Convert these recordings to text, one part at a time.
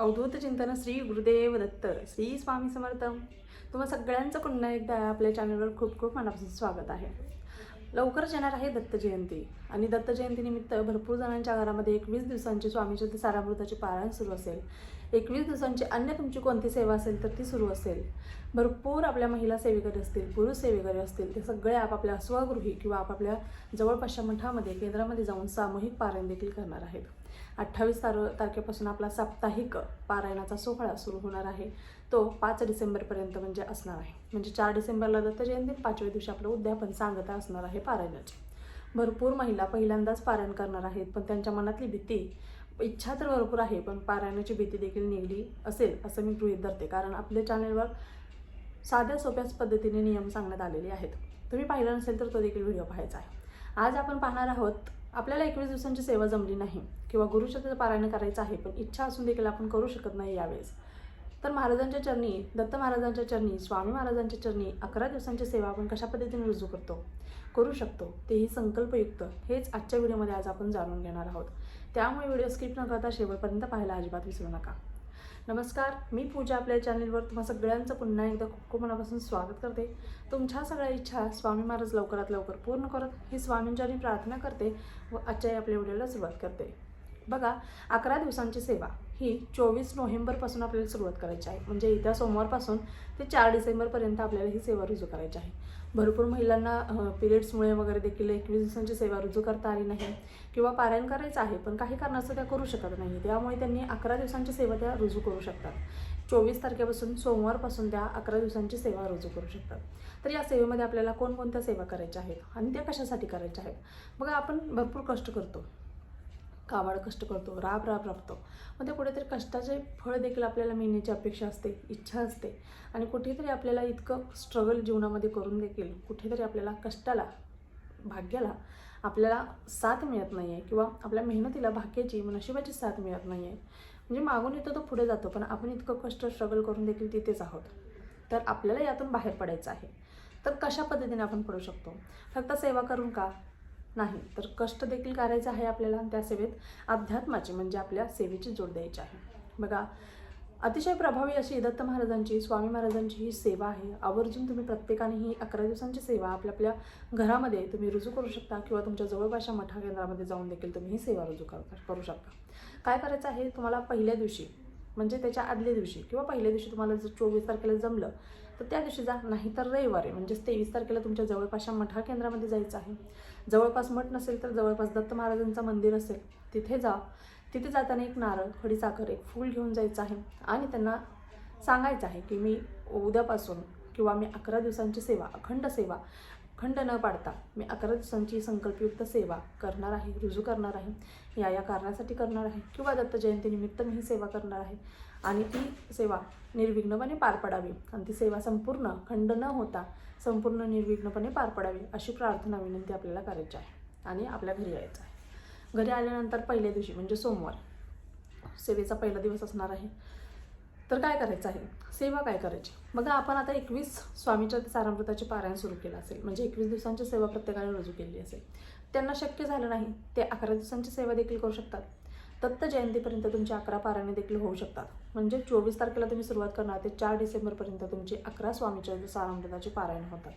अवधूत चिंतन श्री गुरुदेव दत्त श्री स्वामी समर्थ. तुम्हा सगळ्यांचं पुन्हा एकदा आपल्या चॅनलवर खूप खूप मनापासून स्वागत आहे. लवकरच येणार आहे दत्त जयंती आणि दत्त जयंतीनिमित्त भरपूर जणांच्या घरामध्ये एकवीस दिवसांची स्वामीच्या सारामृताचे पारायण सुरू असेल. एकवीस दिवसांची अन्य तुमची कोणती सेवा असेल तर ती सुरू असेल. भरपूर आपल्या महिला सेविकारी असतील पुरुष सेविकारी असतील ते सगळे आपापल्या स्वगृही किंवा आपापल्या जवळपासच्या मठामध्ये केंद्रामध्ये जाऊन सामूहिक पारायण देखील करणार आहेत. अठ्ठावीस तार तारखेपासून आपला साप्ताहिक पारायणाचा सोहळा सुरू होणार आहे. तो पाच डिसेंबरपर्यंत म्हणजे असणार आहे. म्हणजे चार डिसेंबरला दत्त जयंती पाचव्या दिवशी आपलं उद्यापन सांगता असणार आहे पारायणाची. भरपूर महिला पहिल्यांदाच पारायण करणार आहेत पण त्यांच्या मनातली भीती इच्छा तर भरपूर आहे पण पारायणाची भीती देखील निघली असेल असं मी गृहित धरते. कारण आपल्या चॅनलवर साध्या सोप्याच पद्धतीने नियम सांगण्यात आलेले आहेत. तुम्ही पाहिला नसेल तर तो देखील व्हिडिओ पाहायचा आहे. आज आपण पाहणार आहोत आपल्याला एकवीस दिवसांची सेवा जमली नाही. किंवा गुरुचरित्र पारायण करायचं आहे पण इच्छा असून देखील आपण करू शकत नाही यावेळेस. तर महाराजांच्या चरणी दत्त महाराजांच्या चरणी स्वामी महाराजांच्या चरणी अकरा दिवसांची सेवा आपण कशा पद्धतीने रुजू करतो करू शकतो तेही संकल्पयुक्त हेच आजच्या व्हिडिओमध्ये आज आपण जाणून घेणार आहोत. त्यामुळे व्हिडिओ स्किप न करता शेवटपर्यंत पाहायला अजिबात विसरू नका. नमस्कार मी पूजा आपल्या चॅनलवर तुम्हा सगळ्यांचं पुन्हा एकदा खूप खूप मनापासून स्वागत करते. तुमच्या सगळ्या इच्छा स्वामी महाराज लवकरात लवकर पूर्ण करत ही स्वामींच्या प्रार्थना करते व आजच्या आपल्या व्हिडिओला सुरुवात करते. बघा अकरा दिवसांची सेवा ही चोवीस नोव्हेंबरपासून आपल्याला सुरुवात करायची आहे. म्हणजे येत्या सोमवारपासून ते चार डिसेंबरपर्यंत आपल्याला ही सेवा रुजू करायची आहे. भरपूर महिलांना पिरियड्समुळे वगैरे देखील एकवीस दिवसांची सेवा रुजू करता आली नाही किंवा पारायण करायचं आहे पण काही कारणास्तव त्या करू शकत नाही. त्यामुळे त्यांनी अकरा दिवसांची सेवा त्या रुजू करू शकतात. चोवीस तारखेपासून सोमवारपासून त्या अकरा दिवसांची सेवा रुजू करू शकतात. तर या सेवेमध्ये आपल्याला कोणकोणत्या सेवा करायच्या आहेत आणि त्या कशासाठी करायच्या आहेत? बघा आपण भरपूर कष्ट करतो. काबाड कष्ट करतो राब राब राबतो. मग ते कुठेतरी कष्टाचे फळ देखील आपल्याला मिळण्याची अपेक्षा असते इच्छा असते. आणि कुठेतरी आपल्याला इतकं स्ट्रगल जीवनामध्ये करून देखील कुठेतरी आपल्याला कष्टाला भाग्याला आपल्याला साथ मिळत नाही आहे किंवा आपल्या मेहनतीला भाग्याची नशिबाची साथ मिळत नाही आहे म्हणजे मागून येतो तो पुढे जातो पण आपण इतकं कष्ट स्ट्रगल करून देखील तिथेच आहोत. तर आपल्याला यातून बाहेर पडायचं आहे. तर कशा पद्धतीने आपण पडू शकतो? फक्त सेवा करून का? नाही तर कष्ट देखील करायचं आहे आपल्याला आणि त्या सेवेत. अध्यात्माची म्हणजे आपल्या सेवेची जोड द्यायची आहे. बघा अतिशय प्रभावी अशी दत्त महाराजांची स्वामी महाराजांची ही सेवा आहे. आवर्जून तुम्ही प्रत्येकाने ही अकरा दिवसांची सेवा आपल्या आपल्या घरामध्ये तुम्ही रुजू करू शकता किंवा तुमच्या जवळपासच्या मठा केंद्रामध्ये जाऊन देखील तुम्ही ही सेवा रुजू करता करू शकता. काय करायचं आहे? तुम्हाला पहिल्या दिवशी म्हणजे त्याच्या आदल्या दिवशी किंवा पहिल्या दिवशी तुम्हाला जर चोवीस तारखेला जमलं तर त्या दिवशी जा. नाही तर रविवारी म्हणजेच तेवीस तारखेला तुमच्या जवळपासच्या मठा केंद्रामध्ये जायचं आहे. जवळपास मठ नसेल तर जवळपास दत्त महाराजांचं मंदिर असेल तिथे जा. तिथे जाताना एक नारळ खडीसाखर एक फूल घेऊन जायचं आहे आणि त्यांना सांगायचं आहे की मी उद्यापासून किंवा मी अकरा दिवसांची सेवा अखंड सेवा खंड न पाडता मी अकरा दिवसांची संकल्पयुक्त सेवा करणार आहे रुजू करणार आहे या या कारणासाठी करणार आहे किंवा दत्त जयंतीनिमित्त मी ही सेवा करणार आहे. आणि ती सेवा निर्विघ्नपणे पार पडावी आणि ती सेवा संपूर्ण खंड न होता संपूर्ण निर्विघ्नपणे पार पडावी अशी प्रार्थना विनंती आपल्याला करायची आहे आणि आपल्या घरी यायचं आहे. घरी आल्यानंतर पहिल्या दिवशी म्हणजे सोमवार सेवेचा पहिला दिवस असणार आहे. तर काय करायचं आहे? सेवा काय करायची? बघा आपण आता एकवीस स्वामीच्या सारामृताचे पारायण सुरू केलं असेल म्हणजे एकवीस दिवसांची सेवा प्रत्येकाने रुजू केली असेल. त्यांना शक्य झालं नाही ते अकरा दिवसांची सेवा देखील करू शकतात. दत्त जयंतीपर्यंत तुमची अकरा पारायणे देखील होऊ शकतात. म्हणजे चोवीस तारखेला तुम्ही सुरुवात करणार ते चार डिसेंबरपर्यंत तुमची अकरा स्वामीच्या सारामृताची पारायण होतात.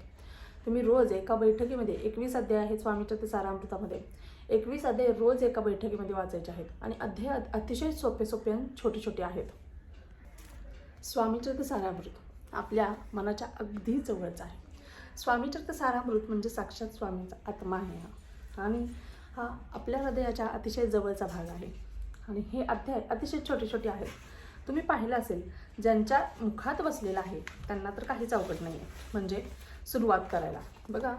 तुम्ही रोज एका बैठकीमध्ये एकवीस अध्याय आहेत स्वामीच्या ते सारामृतामध्ये. एकवीस अध्याय रोज एका बैठकीमध्ये वाचायचे आहेत आणि अध्याय अतिशय सोपे सोपे आणि छोटे छोटे आहेत. स्वामीचरित्र सारामृत आपल्या मनाच्या अगदी जवळच आहे. स्वामीचरित्र सारामृत म्हणजे साक्षात स्वामींचा आत्मा आहे हा. आणि हा आपल्या हृदयाच्या अतिशय जवळचा भाग आहे. आणि हे अध्याय अतिशय छोटे छोटे आहेत. तुम्ही पाहिलं असेल ज्यांच्या मुखात बसलेला आहे त्यांना तर काहीच अवघड नाही आहे म्हणजे सुरुवात करायला. बघा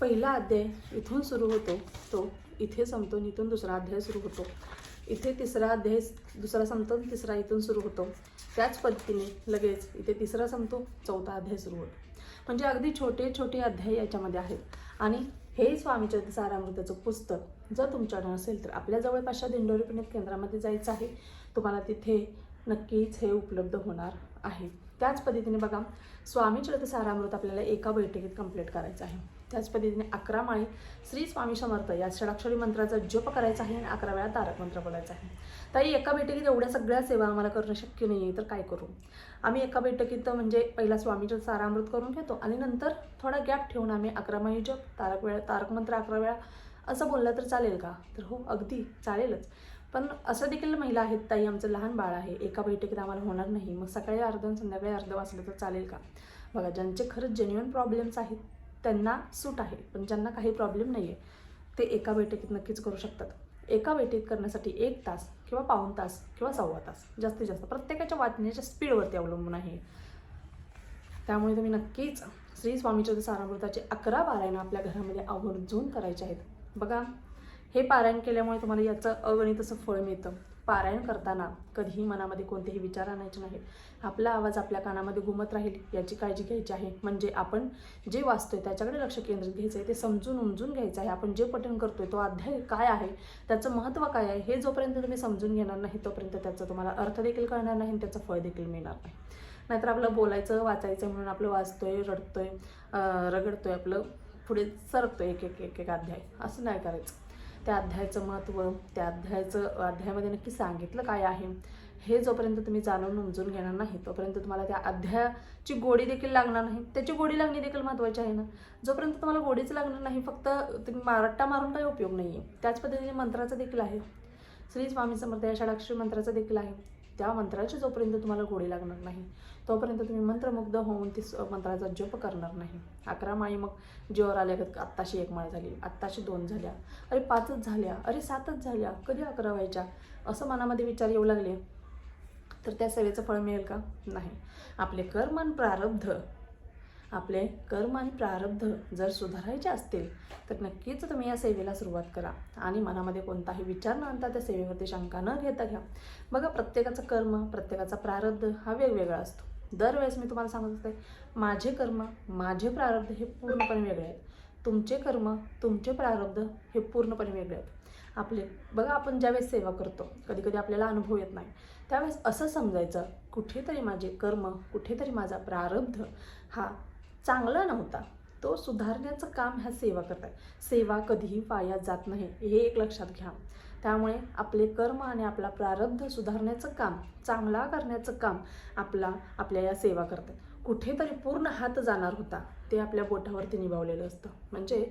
पहिला अध्याय इथून सुरू होतो तो इथे संपतो इथून दुसरा अध्याय सुरू होतो. इथे तिसरा अध्याय दुसरा संपतो तिसरा इथून सुरू होतो. त्याच पद्धतीने लगेच इथे तिसरा संपतो चौथा अध्याय सुरू होतो. म्हणजे अगदी छोटे छोटे अध्याय याच्यामध्ये आहेत. आणि हे स्वामीचरित्र सारामृताचं पुस्तक जर तुमच्याकडे असेल तर आपल्या जवळपासच्या दिंडोरी पुण्यात केंद्रामध्ये जायचं आहे. तुम्हाला तिथे नक्कीच हे उपलब्ध होणार आहे. त्याच पद्धतीने बघा स्वामीचरित्र सारामृत आपल्याला एका बैठकीत कंप्लीट करायचं आहे. त्याच पद्धतीने अकरा माळी श्री स्वामी समर्थ या षडाक्षरी मंत्राचा जप करायचा आहे आणि अकरा वेळा तारक मंत्र बोलायचा आहे. ताई एका बैठकीत एवढ्या सगळ्या सेवा आम्हाला करणं शक्य नाही आहे तर काय करू? आम्ही एका बैठकीत म्हणजे पहिला स्वामीचं सारामृत करून घेतो आणि नंतर थोडा गॅप ठेवून आम्ही अकरा माळी जप तारक वेळा तारक मंत्र अकरा वेळा असं बोललं तर चालेल का? तर हो अगदी चालेलच. पण असं देखील महिला आहेत ताई आमचं लहान बाळ आहे एका बैठकीत आम्हाला होणार नाही. मग सकाळी अर्ध संध्याकाळी अर्ध वाचलं तर चालेल का? बघा ज्यांचे खरंच जेन्युअन प्रॉब्लेम्स आहेत त्यांना सूट आहे पण ज्यांना काही प्रॉब्लेम नाही आहे ते एका बैठकीत नक्कीच करू शकतात. एका बैठकीत करण्यासाठी एक तास किंवा पाऊण तास किंवा सव्वा तास जास्तीत जास्त. प्रत्येकाच्या वाचण्याच्या स्पीडवरती अवलंबून आहे. त्यामुळे तुम्ही नक्कीच श्री स्वामीचरित्र सारामृताचे अकरा पारायण आपल्या घरामध्ये आवर्जून करायचे आहेत. बघा हे पारायण केल्यामुळे तुम्हाला याचं अगणित असं फळ मिळतं. पारायण करताना कधीही मनामध्ये कोणतेही विचार आणायचे नाहीत. आपला आवाज आपल्या कानामध्ये घुमत राहील याची काळजी घ्यायची आहे. म्हणजे आपण जे वाचतोय त्याच्याकडे लक्ष केंद्रित घ्यायचं आहे ते समजून उमजून घ्यायचं आहे. आपण जे पठण करतोय तो अध्याय काय आहे त्याचं महत्त्व काय आहे हे जोपर्यंत तुम्ही समजून घेणार नाही तोपर्यंत त्याचा तुम्हाला अर्थ देखील कळणार नाही आणि त्याचं फळ देखील मिळणार नाही. नाहीतर आपलं बोलायचं वाचायचं म्हणून आपलं वाचतोय रडतोय रगडतोय आपलं पुढे सरकतोय एक एक एक एक अध्याय. असं नाही करायचं. त्या अध्यायाचं महत्त्व त्या अध्यायाचं अध्यायामध्ये नक्की सांगितलं काय आहे हे जोपर्यंत तुम्ही जाणून उमजून घेणार नाही तोपर्यंत तुम्हाला त्या अध्यायाची गोडी देखील लागणार नाही. त्याची गोडी लागणे देखील महत्त्वाची आहे ना. जोपर्यंत तुम्हाला गोडीच लागणार नाही फक्त तुम्ही मारट्टा मारून काही उपयोग नाही आहे त्याच पद्धतीने मंत्राचं देखील आहे. श्री स्वामी समर्थ या षडाक्षरी मंत्राचं देखील आहे. त्या मंत्राची जोपर्यंत तुम्हाला गोडी लागणार नाही तोपर्यंत तुम्ही मंत्रमुग्ध होऊन ती मंत्राचा जप करणार नाही. अकरा माळी मग जीवर आल्या का आत्ताशी एक माळ झाली आत्ताशी दोन झाल्या अरे पाचच झाल्या अरे सातच झाल्या कधी अकरा व्हायच्या? असं मनामध्ये विचार येऊ लागले. तर त्या सेवेचं फळ मिळेल का? नाही. आपले कर्मन प्रारब्ध आपले कर्म आणि प्रारब्ध जर सुधारायचे असतील तर नक्कीच तुम्ही या सेवेला सुरुवात करा. आणि मनामध्ये कोणताही विचार न आणता त्या सेवेवरती शंका न घेता घ्या. बघा प्रत्येकाचं कर्म प्रत्येकाचा प्रारब्ध हा वेगवेगळा असतो. दरवेळेस मी तुम्हाला सांगत असते माझे कर्म माझे प्रारब्ध हे पूर्णपणे वेगळे आहेत. तुमचे कर्म तुमचे प्रारब्ध हे पूर्णपणे वेगळे आहेत. आपले बघा आपण ज्यावेळेस सेवा करतो कधी कधी आपल्याला अनुभव येत नाही त्यावेळेस असं समजायचं कुठेतरी माझे कर्म कुठेतरी माझा प्रारब्ध हा चांगला नव्हता. तो सुधारण्याचं काम ह्या सेवा करत आहे सेवा कधीही वाया जात नाही हे एक लक्षात घ्या. त्यामुळे आपले कर्म आणि आपला प्रारब्ध सुधारण्याचं काम चांगला करण्याचं काम आपला आपल्या या सेवा करतात कुठेतरी पूर्ण हात जाणार होता ते आपल्या बोटावरती निभावलेलं असतं. म्हणजे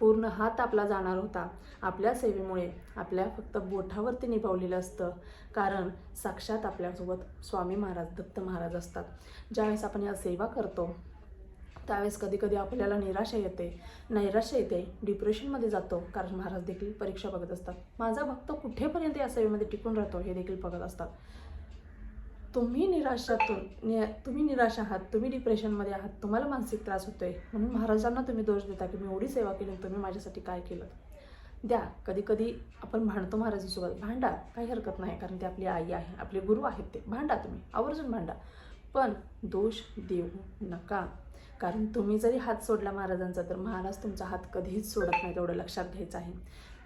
पूर्ण हात आपला जाणार होता आपल्या सेवेमुळे आपल्या फक्त बोटावरती निभावलेलं असतं. कारण साक्षात आपल्यासोबत स्वामी महाराज दत्त महाराज असतात. ज्यावेळेस आपण या सेवा करतो त्यावेळेस कधी कधी आपल्याला निराशा येते. नैराश्य येते. डिप्रेशनमध्ये जातो. कारण महाराज देखील परीक्षा बघत असतात. माझा भक्त कुठेपर्यंत या सेवेमध्ये टिकून राहतो हे देखील बघत असतात. तुम्ही निराशातून नि तुम्ही निराश आहात तुम्ही डिप्रेशनमध्ये आहात तुम्हाला मानसिक त्रास होतो आहे म्हणून महाराजांना तुम्ही दोष देता की मी एवढी सेवा केली तुम्ही माझ्यासाठी काय केलं? द्या. कधी कधी आपण भांडतो महाराजांसोबत. भांडा काही हरकत नाही कारण ते आपली आई आहे आपले गुरु आहेत ते. भांडा तुम्ही. आवर्जून भांडा. पण दोष देऊ नका. कारण तुम्ही जरी हात सोडला महाराजांचा तर महाराज तुमचा हात कधीच सोडत नाही तेवढं लक्षात घ्यायचं आहे.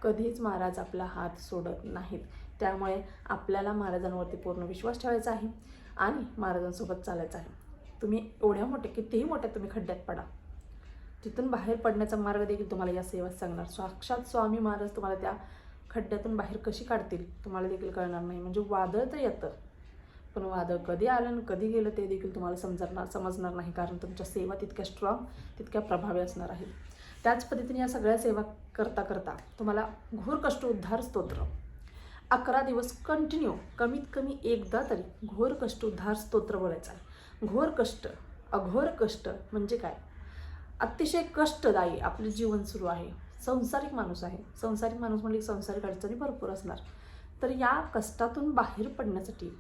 कधीच महाराज आपला हात सोडत नाहीत. त्यामुळे आपल्याला महाराजांवरती पूर्ण विश्वास ठेवायचा आहे आणि महाराजांसोबत चालायचं आहे. तुम्ही एवढ्या मोठ्या कितीही मोठ्या तुम्ही खड्ड्यात पडा. तिथून बाहेर पडण्याचा मार्ग देखील तुम्हाला या सेवेत सांगणार. साक्षात स्वामी महाराज तुम्हाला त्या खड्ड्यातून बाहेर कशी काढतील तुम्हाला देखील कळणार नाही. म्हणजे वादळ तर येतं पण वादळ कधी आलं आणि कधी गेलं ते देखील तुम्हाला समजणार समजणार नाही. कारण तुमच्या सेवा तितक्या स्ट्रॉंग तितक्या प्रभावी असणार आहेत. त्याच पद्धतीने या सगळ्या सेवा करता करता तुम्हाला घोर कष्ट उद्धार स्तोत्र. अकरा दिवस कंटिन्यू कमीत कमी एकदा तरी घोर कष्ट उद्धार स्तोत्र बोलायचं. आहे घोर कष्ट अघोर कष्ट म्हणजे काय? अतिशय कष्टदायी आपले जीवन सुरू आहे. संसारिक माणूस आहे. संसारिक माणूस म्हणजे संसारिक अडचणी भरपूर असणार. तर या कष्टातून बाहेर पडण्यासाठी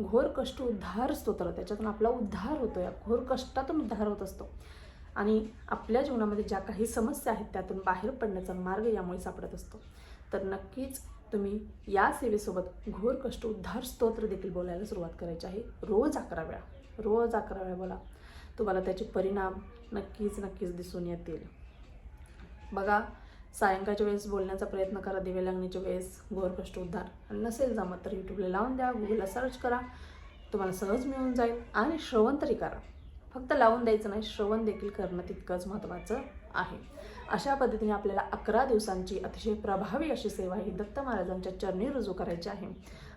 घोर कष्ट उद्धार स्तोत्र त्याच्यातून आपला उद्धार होतो या घोर कष्टातून उद्धार होत असतो. आणि आपल्या जीवनामध्ये ज्या काही समस्या आहेत त्यातून बाहेर पडण्याचा मार्ग यामुळे सापडत असतो. तर नक्कीच तुम्ही या सेवेसोबत घोर कष्ट उद्धार स्तोत्र देखील बोलायला सुरुवात करायची आहे. रोज अकरा वेळा. रोज अकरा वेळा बोला. तुम्हाला त्याचे परिणाम नक्कीच नक्कीच दिसून येतील. बघा सायंकाळच्या वेळेस बोलण्याचा प्रयत्न करा दिवे लागण्याच्या वेळेस घोर कष्ट उद्धार. आणि नसेल जमत तर यूट्यूबला लावून द्या गुगलला सर्च करा. तुम्हाला सहज मिळून जाईल आणि श्रवण तरी करा. फक्त लावून द्यायचं नाही श्रवण देखील करणं तितकंच महत्त्वाचं आहे. अशा पद्धतीने आपल्याला अकरा दिवसांची अतिशय प्रभावी अशी सेवा ही दत्त महाराजांच्या चरणी रुजू करायची आहे.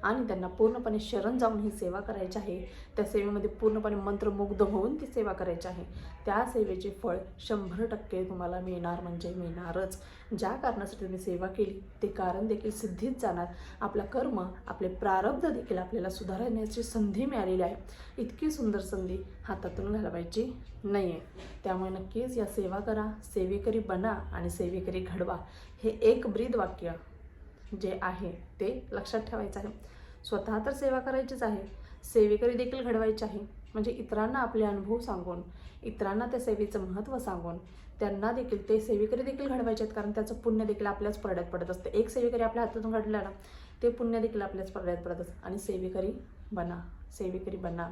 आणि त्यांना पूर्णपणे शरण जाऊन ही सेवा करायची आहे. त्या सेवेमध्ये पूर्णपणे मंत्रमुग्ध होऊन ती सेवा करायची आहे. त्या सेवेचे फळ शंभर टक्के तुम्हाला मिळणार म्हणजे मिळणारच. ज्या कारणासाठी तुम्ही सेवा केली ते कारण देखील सिद्धीत जाणार. आपला कर्म आपले प्रारब्ध देखील आपल्याला सुधारण्याची संधी मिळालेली आहे. इतकी सुंदर संधी हातातून घालवायची नाही आहे त्यामुळे नक्कीच या सेवा करा सेवेकरी बना आणि सेवेकरी घडवा. हे एक ब्रीद वाक्य जे आहे ते लक्षात ठेवायचं आहे. स्वतः तर सेवा करायचीच आहे. सेवेकरी देखील घडवायचे आहे. म्हणजे इतरांना आपले अनुभव सांगून इतरांना त्या सेवेचं महत्त्व सांगून त्यांना देखील ते सेवेकरी देखील घडवायचे आहेत. कारण त्याचं पुण्य देखील आपल्याच पडद्यात पडत असतं. एक सेवेकरी आपल्या हातातून घडला ना ते पुण्य देखील आपल्याच पडद्यात पडत असतं. आणि सेवेकरी बना सेवेकरी बना.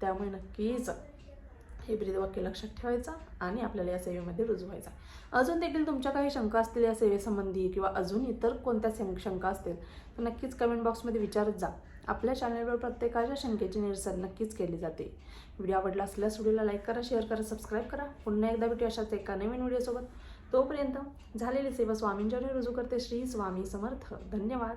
त्यामुळे नक्कीच हे ब्रीदवाक्य लक्षात ठेवायचं आणि आपल्याला या सेवेमध्ये रुजू व्हायचा अजून देखील तुमच्या काही शंका असतील या सेवेसंबंधी किंवा अजून इतर कोणत्या शंका असतील तर नक्कीच कमेंट बॉक्समध्ये विचारत जा. आपल्या चॅनलवर प्रत्येकाच्या शंकेची निरसन नक्कीच केली जाते. व्हिडिओ आवडला असल्यास व्हिडिओला लाईक करा शेअर करा सबस्क्राईब करा. पुन्हा एकदा भेटू अशाच एका नवीन व्हिडिओसोबत. तोपर्यंत झालेली सेवा स्वामींच्या रुजू करते. श्री स्वामी समर्थ. धन्यवाद.